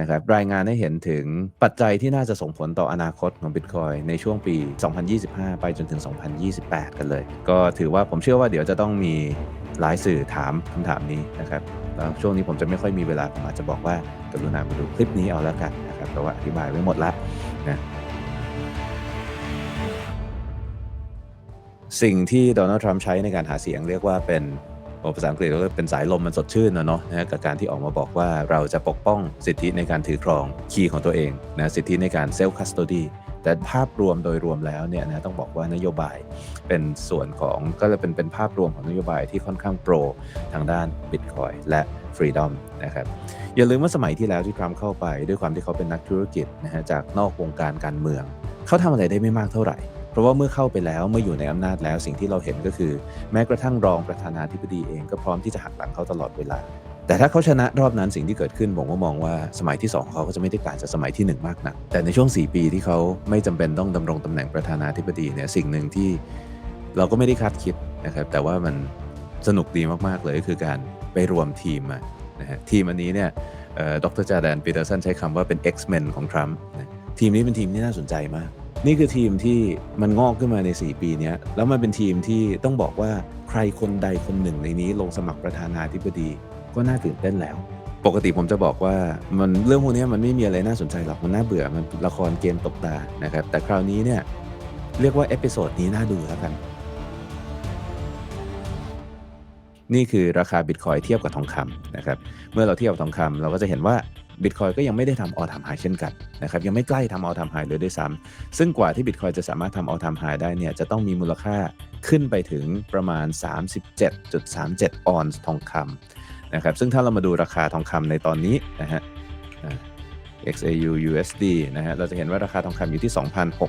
นะครับรายงานให้เห็นถึงปัจจัยที่น่าจะส่งผลต่ออนาคตของ Bitcoin ในช่วงปี 2025 ไปจนถึง 2028 กันเลย ก็ถือว่าผมเชื่อว่าเดี๋ยวจะต้องมีหลายสื่อถามคำถามนี้นะครับแล้วช่วงนี้ผมจะไม่ค่อยมีเวลา ผมอาจจะบอกว่ากรุณามาดูคลิปนี้เอาแล้วกันนะครับเพราะว่าอธิบายไว้หมดแล้วนะสิ่งที่โดนัลด์ทรัมป์ใช้ในการหาเสียงเรียกว่าเป็น ภาษาอังกฤษก็เป็นสายลมมันสดชื่นนะเนาะนะกับการที่ออกมาบอกว่าเราจะปกป้องสิทธิในการถือครองคีย์ของตัวเองนะสิทธิในการเซลฟ์คัสตดีแต่ภาพรวมโดยรวมแล้วเนี่ยนะต้องบอกว่านโยบายเป็นส่วนของก็จะเป็นเป็นภาพรวมของนโยบายที่ค่อนข้างโปรทางด้าน Bitcoin และ Freedom นะครับอย่าลืมว่าสมัยที่แล้วที่ทรัมป์เข้าไป ด้วยความที่เขาเป็นนักธุรกิจนะฮะจากนอกวงการการเมือง เขาทำอะไรได้ไม่มากเท่าไหร่ เพราะว่าเมื่อเข้าไปแล้วเมื่ออยู่ในอำนาจแล้วสิ่งที่เราเห็นก็คือ แม้กระทั่งรองประธานาธิบดีเองก็พร้อมที่จะหักหลังเขาตลอดเวลา แต่ถ้าเขาชนะรอบนั้นสิ่งที่เกิดขึ้นผมก็มองว่าสมัยที่2ของเขาก็จะไม่ได้ต่างจากสมัยที่ 1 มากนัก แต่ในช่วง 4 ปีที่เขาไม่จำเป็นต้องดำรงตำแหน่งประธานาธิบดีเนี่ยสิ่งหนึ่งที่เราก็ไม่ได้คาดคิดนะครับแต่ว่ามันสนุกดีมากๆเลยก็คือการไปรวมทีมมานะฮะทีมอันนี้เนี่ยเอ่อดรจาแดนปีเตอร์สันใช้คำว่าเป็น X-Men ของทรัมป์ทีมนี้เป็นทีมที่น่าสนใจมาก นี่คือทีมที่มันงอกขึ้นมาใน 4 ปีนี้แล้วมันเป็นทีมที่ต้องบอกว่าใครคนใดคนหนึ่งในนี้ลงสมัครประธานาธิบดี ก็น่าตื่นเต้นแล้ว ปกติผมจะบอกว่ามันเรื่องพวกนี้มันไม่มีอะไรน่าสนใจหรอกมันน่าเบื่อมันละครเกมตบตานะครับแต่คราวนี้เนี่ยเรียกว่าเอพิโซดนี้น่าดูแล้วกันนี่คือราคาบิตคอยเทียบกับทองคำนะครับ เมื่อเราเทียบกับทองคำเราก็จะเห็นว่า บิตคอยก็ยังไม่ได้ทำออทามไฮเช่นกันนะครับยังไม่ใกล้ทำออทามไฮเลยด้วยซ้ำซึ่งกว่าที่บิตคอยจะสามารถทำออทามไฮได้เนี่ยจะต้องมีมูลค่าขึ้นไปถึงประมาณ 37.37 ออนซ์ทองคำนะครับซึ่งถ้าเรามาดูราคาทองคำในตอนนี้นะฮะ XAU USD นะฮะเราจะเห็นว่าราคาทองคำอยู่ที่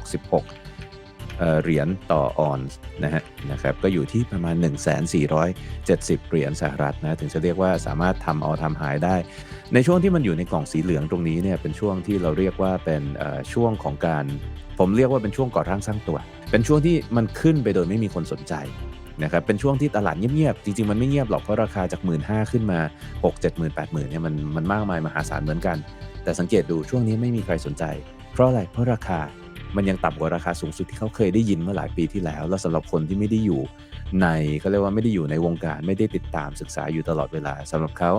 2,066 เหรียญต่อออนซ์นะฮะนะครับก็อยู่ที่ประมาณ 1,470 เหรียญสหรัฐนะถึงจะเรียกว่าสามารถทำเอาทำหายได้ ในช่วงที่มันอยู่ในกล่องสีเหลืองตรงนี้เนี่ยเป็นช่วงที่เราเรียกว่าเป็นช่วงของการ ผมเรียกว่าเป็นช่วงก่อร่างสร้างตัว เป็นช่วงที่มันขึ้นไปโดยไม่มีคนสนใจนะครับเป็นช่วงที่ตลาดเงียบๆ จริงๆ มันไม่เงียบหรอกเพราะราคาจาก 1 5ื่นขึ้นมา 6 7 0 0 0 0 8 0 0 0เนี่ยมันมันมากมายมหาศาลเหมือนกัน แต่สังเกตดูช่วงนี้ไม่มีใครสนใจ เพราะอะไรเพราะราคา มันยังต่ำกว่าราคาสูงสุดที่เขาเคยได้ยินเมื่อหลายปีที่แล้ว แล้วสำหรับคนที่ไม่ได้อยู่ในเขาเรียกว่าไม่ได้อยู่ในวงการไม่ได้ติดตามศึกษาอยู่ตลอดเวลาสำหรับเขา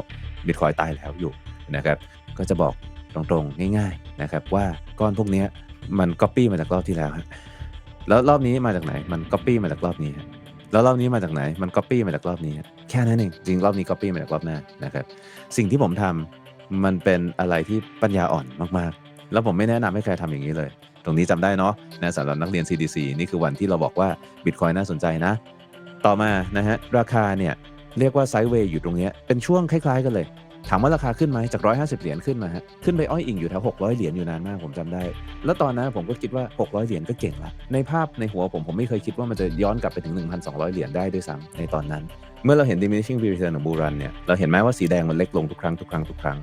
บิตคอยตายแล้วอยู่นะครับ ก็จะบอกตรงๆง่าย ๆนะครับ ว่าก้อนพวกนี้มันก๊อปปี้มาจากรอบที่แล้วแล้วรอบนี้มาจากไหนมันก๊อปปี้มาจากรอบนี้แล้วรอบนี้มาจากไหนมันก๊อปปี้มาจากรอบนี้แค่นั้นเองจริงรอบนี้ก๊อปปี้มาจากรอบหน้านะครับ สิ่งที่ผมทำมันเป็นอะไรที่ปัญญาอ่อนมากๆ แล้วผมไม่แนะนำให้ใครทำอย่างนี้เลย ตรงนี้จำได้เนาะนะสำหรับนักเรียน CDC นี่คือวันที่เราบอกว่า Bitcoin น่าสนใจนะ ต่อมานะฮะราคาเนี่ยเรียกว่าไซด์เวย์อยู่ตรงเนี้ยเป็นช่วงคล้ายๆกันเลย ถามว่าราคาขึ้นไหมจาก 150 เหรียญขึ้นมาฮะขึ้นไปอ้อยอิงอยู่แถว600 เหรียญอยู่นานมากผมจำได้ แล้วตอนนั้นผมก็คิดว่า 600 เหรียญก็เก่งละในภาพในหัวผมผมไม่เคยคิดว่ามันจะย้อนกลับไปถึง 1,200 เหรียญได้ด้วยซ้ำในตอนนั้น เมื่อเราเห็น diminishing return ของบูรันเนี่ยเราเห็นไหมว่าสีแดงมันเล็กลงทุกครั้งทุกครั้งทุกครั้ง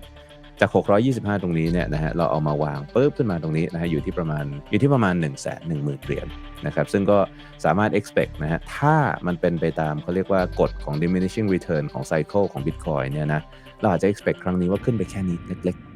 จาก 625 ตรงนี้เนี่ยนะฮะเราเอามาวางปุ๊บขึ้นมาตรงนี้นะฮะอยู่ที่ประมาณอยู่ที่ประมาณ 1 1 0 0 0 0เหรียญนะครับซึ่งก็สามารถ expect นะฮะถ้ามันเป็นไปตามเขาเรียกว่ากฎของ diminishing return ของ cycle ของ Bitcoin เนี่ยนะเราอาจจะ expect ครั้งนี้ว่าขึ้นไปแค่นี้เล็กๆ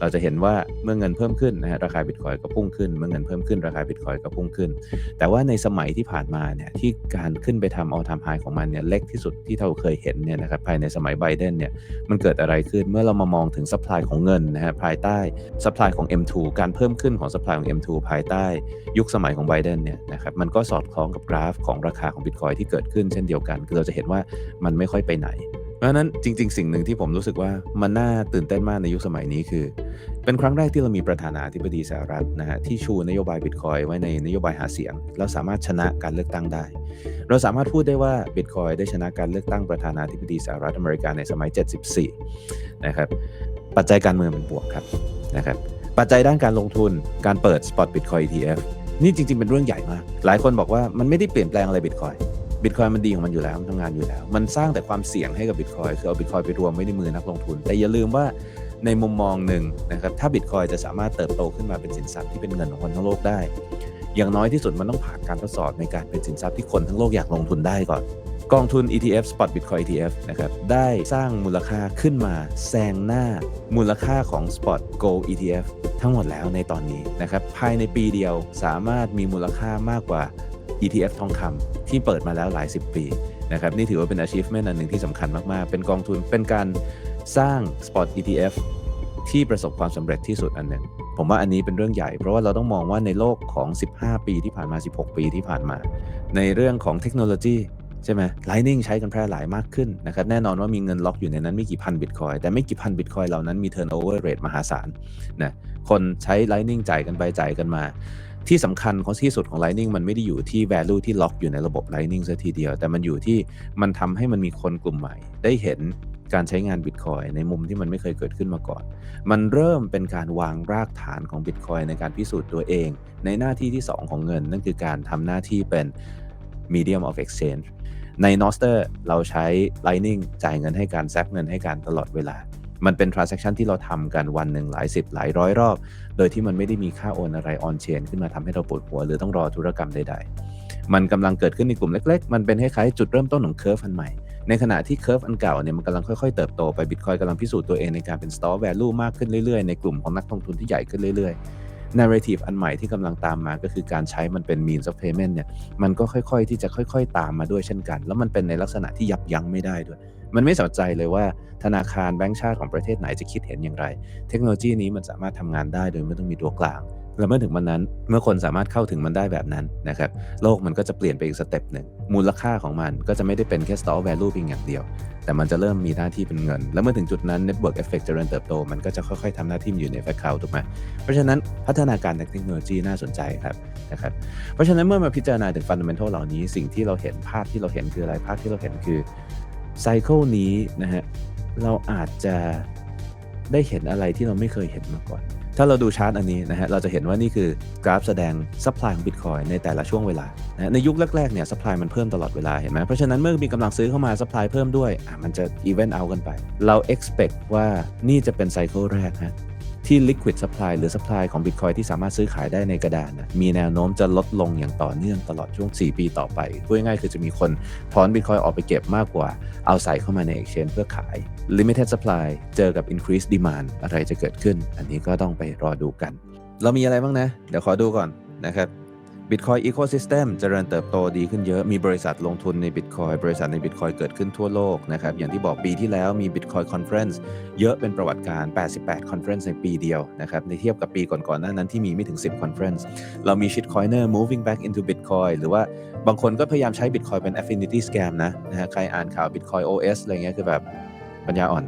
เราจะเห็นว่าเมื่อเงินเพิ่มขึ้นนะฮะราคาบิตคอยก็พุ่งขึ้น เมื่อเงินเพิ่มขึ้นราคาบิตคอยก็พุ่งขึ้น แต่ว่าในสมัยที่ผ่านมาเนี่ยที่การขึ้นไปทำ all time high ของมันเนี่ยเล็กที่สุดที่เราเคยเห็นเนี่ยนะครับภายในสมัยไบเดนเนี่ยมันเกิดอะไรขึ้นเมื่อเรามามองถึง supply ของเงินนะฮะภายใต้ supply ของ M2 การเพิ่มขึ้นของ supply ของ M2 ภายใต้ยุคสมัยของไบเดนเนี่ยนะครับมันก็สอดคล้องกับกราฟของราคาของบิตคอยที่เกิดขึ้นเช่นเดียวกันคือเราจะเห็นว่ามันไม่ค่อยไปไหน เพราะฉะนั้นจริง ๆ สิ่งหนึ่งที่ผมรู้สึกว่ามันน่าตื่นเต้นมากในยุคสมัยนี้คือ เป็นครั้งแรกที่เรามีประธานาธิบดีสหรัฐนะฮะที่ชูนโยบายบิตคอยไว้ในนโยบายหาเสียง แล้วสามารถชนะการเลือกตั้งได้ เราสามารถพูดได้ว่าบิตคอยได้ชนะการเลือกตั้งประธานาธิบดีสหรัฐอเมริกาในสมัย 74 นะครับปัจจัยการเมืองเป็นบวกครับนะครับปัจจัยด้านการลงทุนการเปิด Spot Bitcoin ETF นี่จริง ๆ เป็นเรื่องใหญ่มาก หลายคนบอกว่ามันไม่ได้เปลี่ยนแปลงอะไรบิตคอย บิตคอยมันดีของมันอยู่แล้วมันทำงานอยู่แล้ว มันสร้างแต่ความเสี่ยงให้กับบิตคอยคือเอาบิตคอยไปรวมไว้ในมือนักลงทุน แต่อย่าลืมว่าในมุมมองหนึ่งนะครับถ้าบิตคอยจะสามารถเติบโตขึ้นมาเป็นสินทรัพย์ที่เป็นเงินของคนทั้งโลกได้ อย่างน้อยที่สุดมันต้องผ่านการทดสอบในการเป็นสินทรัพย์ที่คนทั้งโลกอยากลงทุนได้ก่อน กองทุน ETF Spot Bitcoin ETF นะครับได้สร้างมูลค่าขึ้นมาแซงหน้า มูลค่าของ Spot Gold ETF ทั้งหมดแล้วในตอนนี้นะครับภายในปีเดียวสามารถมีมูลค่ามากกว่า ETF ทองคำที่เปิดมาแล้วหลาย 10 ปีนะครับนี่ถือว่าเป็น achievement อันหนึ่งที่สำคัญมาก ๆ เป็นกองทุนเป็นการสร้าง Spot ETF ที่ประสบความสำเร็จที่สุดอันหนึ่งผมว่าอันนี้เป็นเรื่องใหญ่ เพราะว่าเราต้องมองว่าในโลกของ 15 ปีที่ผ่านมา 16 ปีที่ผ่านมา ในเรื่องของเทคโนโลยีใช่ไหม Lightning ใช้กันแพร่หลายมากขึ้นนะครับ แน่นอนว่ามีเงินล็อกอยู่ในนั้นไม่กี่พันบิตคอย แต่ไม่กี่พันบิตคอยเหล่านั้นมี turnover rate มหาศาลนะ คนใช้ Lightning จ่ายกันไปจ่ายกันมา ที่สำคัญของที่สุดของ Lightning มันไม่ได้อยู่ที่ value ที่ล็อกอยู่ในระบบ Lightning ซะทีเดียว แต่มันอยู่ที่มันทำให้มันมีคนกลุ่มใหม่ ได้เห็นการใช้งาน Bitcoin ในมุมที่มันไม่เคยเกิดขึ้นมาก่อน มันเริ่มเป็นการวางรากฐานของ Bitcoin ในการพิสูจน์ตัวเอง ในหน้าที่ที่ 2 ของเงิน นั่นคือการทำหน้าที่เป็น medium of exchange ใน Noster เราใช้ Lightning จ่ายเงินให้การแซกเงินให้การตลอดเวลา มันเป็น transaction ที่เราทำกันวันหนึ่งหลายสิบหลายร้อยรอบ โดยที่มันไม่ได้มีค่าโอนอะไร on chain ขึ้นมาทำให้เราปวดหัว หรือต้องรอธุรกรรมใดๆ มันกำลังเกิดขึ้นในกลุ่มเล็ก ๆ มันเป็นคล้ายๆจุดเริ่มต้นของ curve อันใหหม่ ในขณะที่ curve อันเก่าเนี่ยมันกำลังค่อยๆเติบโตไป Bitcoin กำลังพิสูจน์ตัวเองในการเป็น store value มากขึ้นเรื่อยๆ ในกลุ่มของนักลงทุนที่ใหญ่ขึ้นเรื่อยๆ narrative อันใหม่ที่กำลังตามมาก็คือการใช้มันเป็น means of payment เนี่ยมันก็ค่อยๆ ที่จะค่อยๆ ตามมาด้วยเช่นกัน แล้วมันเป็นในลักษณะที่ยับยั้งไม่ได้ด้วย มันไม่สนใจเลยว่าธนาคารแบงก์ชาติของประเทศไหนจะคิดเห็นอย่างไร เทคโนโลยีนี้มันสามารถทำงานได้โดยไม่ต้องมีตัวกลางและเมื่อถึงวันนั้นเมื่อคนสามารถเข้าถึงมันได้แบบนั้นนะครับโลกมันก็จะเปลี่ยนไปอีกสเต็ปหนึ่งมูลค่าของมันก็จะไม่ได้เป็นแค่ store value เพียงอย่างเดียว แต่มันจะเริ่มมีหน้าที่เป็นเงิน แล้วเมื่อถึงจุดนั้น network effect เจริญเติบโต มันก็จะค่อยๆทำหน้าที่อยู่ใน effect cloud ถูกไหมเพราะฉะนั้นพัฒนาการทางเทคโนโลยีน่าสนใจครับนะครับเพราะฉะนั้นเมื่อมาพิจารณาถึง fundamental เหล่านี้สิ่งที่เราเห็นภาพที่เราเห็นคืออะไรภาพที่เราเห็นคือไซเคิลนี้นะฮะเราอาจจะได้เห็นอะไรที่เราไม่เคยเห็นมาก่อน ถ้าเราดูชาร์ตอันนี้นะฮะเราจะเห็นว่านี่คือกราฟแสดงซัพพลายของบิตคอยในแต่ละช่วงเวลานะในยุคแรกๆเนี่ยซัพพลายมันเพิ่มตลอดเวลาเห็นไหมเพราะฉะนั้นเมื่อมีกำลังซื้อเข้ามาซัพพลายเพิ่มด้วยอะมันจะอีเวนต์เอากันไป เรา expect ว่านี่จะเป็นไซเคิลแรกฮะ ที่ liquid supply หรือ supply ของ Bitcoin ที่สามารถซื้อขายได้ในกระดานนะมีแนวโน้มจะลดลงอย่างต่อเนื่องตลอดช่วง 4 ปีต่อไปพูดง่ายๆคือจะมีคนถอน Bitcoin ออกไปเก็บมากกว่าเอาใส่เข้ามาใน exchange เพื่อขาย limited supply เจอกับ increased demand อะไรจะเกิดขึ้น อันนี้ก็ต้องไปรอดูกัน เรามีอะไรบ้างนะ เดี๋ยวขอดูก่อนนะครับ Bitcoin Ecosystem เจริญเติบโตดีขึ้นเยอะ มีบริษัทลงทุนใน Bitcoin บริษัทใน Bitcoin เกิดขึ้นทั่วโลกนะครับ อย่างที่บอกปีที่แล้วมี Bitcoin Conference เยอะเป็นประวัติการ 88 Conference ในปีเดียวนะครับ ในเทียบกับปีก่อนๆหน้านั้นที่มีไม่ถึง 10 Conference เรามี Shitcoiner moving back into Bitcoin หรือว่าบางคนก็พยายามใช้ Bitcoin เป็น affinity scam นะนะฮะใครอ่านข่าว Bitcoin OS อะไรเงี้ยคือแบบปัญญาอ่อน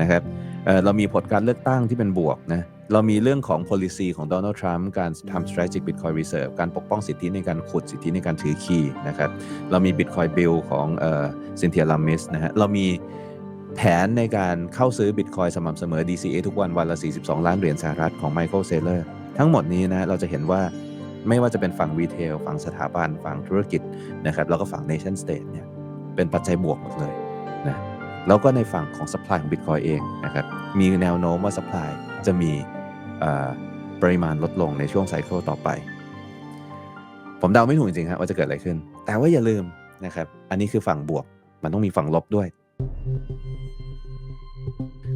นะครับ เเรามีผลการเลือกตั้งที่เป็นบวกนะเรามีเรื่องของ policy ของโดนัลด์ทรัมป์การทำ strategic bitcoin reserve การปกป้องสิทธิในการขุดสิทธิในการถือคีย์นะครับเรามี bitcoin bill ของเซินเทียลัมมิสนะฮะเรามีแผนในการเข้าซื้อ bitcoin สม่ำเสมอ DCA ทุกวัน วันละ 42 ล้านเหรียญสหรัฐของ Michael Saylor ทั้งหมดนี้นะเราจะเห็นว่าไม่ว่าจะเป็นฝั่ง retail ฝั่งสถาบันฝั่งธุรกิจนะครับแล้วก็ฝั่ง nation state เนี่ยเป็นปัจจัยบวกหมดเลยนะ แล้วก็ในฝั่งของ supply ของ bitcoin เองนะครับมีแนวโน้มว่า supply จะมีปริมาณลดลงในช่วงไซเคิลต่อไป ผมเดาไม่ถูกจริงๆครับว่าจะเกิดอะไรขึ้น แต่ว่าอย่าลืมนะครับอันนี้คือฝั่งบวกมันต้องมีฝั่งลบด้วย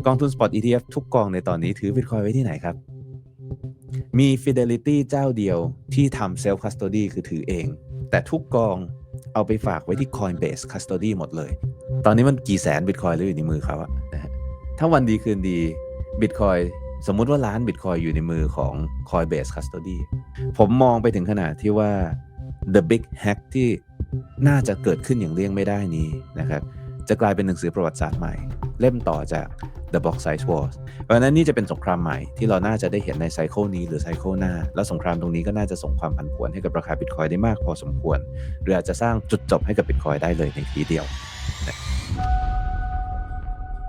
กองทุน Spot ETF ทุกกองในตอนนี้ถือ Bitcoin ไว้ที่ไหนครับ มี Fidelity เจ้าเดียวที่ทำ Self Custody คือถือเอง แต่ทุกกองเอาไปฝากไว้ที่ Coinbase Custody หมดเลย ตอนนี้มันกี่แสน Bitcoin หรืออยู่ในมือเขาอะนะฮะถ้าวันดีคืนดีบิตคอยสมมุติว่าล้านบิตคอยอยู่ในมือของ Coinbase Custody ผมมองไปถึงขนาดที่ว่า the big hack ที่น่าจะเกิดขึ้นอย่างเลี่ยงไม่ได้นี้นะครับ จะกลายเป็นหนังสือประวัติศาสตร์ใหม่ เล่มต่อจาก The Block Size Wars เพราะนั้นนี่จะเป็นสงครามใหม่ที่เราน่าจะได้เห็นในไซเคิลนี้หรือไซเคิลหน้า แล้วสงครามตรงนี้ก็น่าจะส่งความผันผวนให้กับราคาบิตคอยได้มากพอสมควร หรืออาจจะสร้างจุดจบให้กับบิตคอยได้เลยในทีเดียว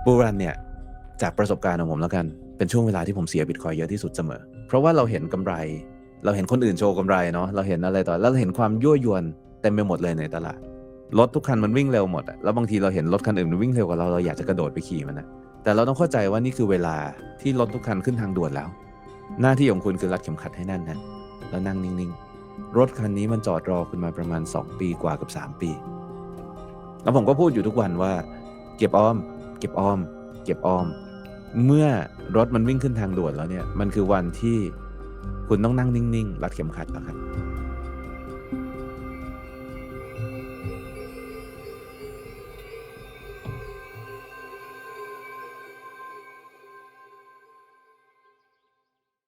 บูรันเนี่ยจากประสบการณ์ของผมแล้วกันเป็นช่วงเวลาที่ผมเสียบิตคอยเยอะที่สุดเสมอ เพราะว่าเราเห็นกำไร เราเห็นคนอื่นโชว์กำไรเนาะเราเห็นอะไรต่อแล้วเราเห็นความยั่วยวนเต็มไปหมดเลยในตลาด รถทุกคันมันวิ่งเร็วหมดอะแล้วบางทีเราเห็นรถคันอื่นมันวิ่งเร็วกว่าเราเราอยากจะกระโดดไปขี่มันนะแต่เราต้องเข้าใจว่านี่คือเวลาที่รถทุกคันขึ้นทางด่วนแล้ว หน้าที่ของคุณคือรัดเข็มขัดให้แน่นนะแล้วนั่งนิ่งๆ รถคันนี้มันจอดรอคุณมาประมาณ 2 ปีกว่ากับ 3 ปี แล้วผมก็พูดอยู่ทุกวันว่า เก็บออม เก็บออม เก็บออม เมื่อรถมันวิ่งขึ้นทางด่วนแล้วเนี่ยมันคือวันที่คุณต้องนั่งนิ่งๆ รัดเข็มขัดแล้วครับ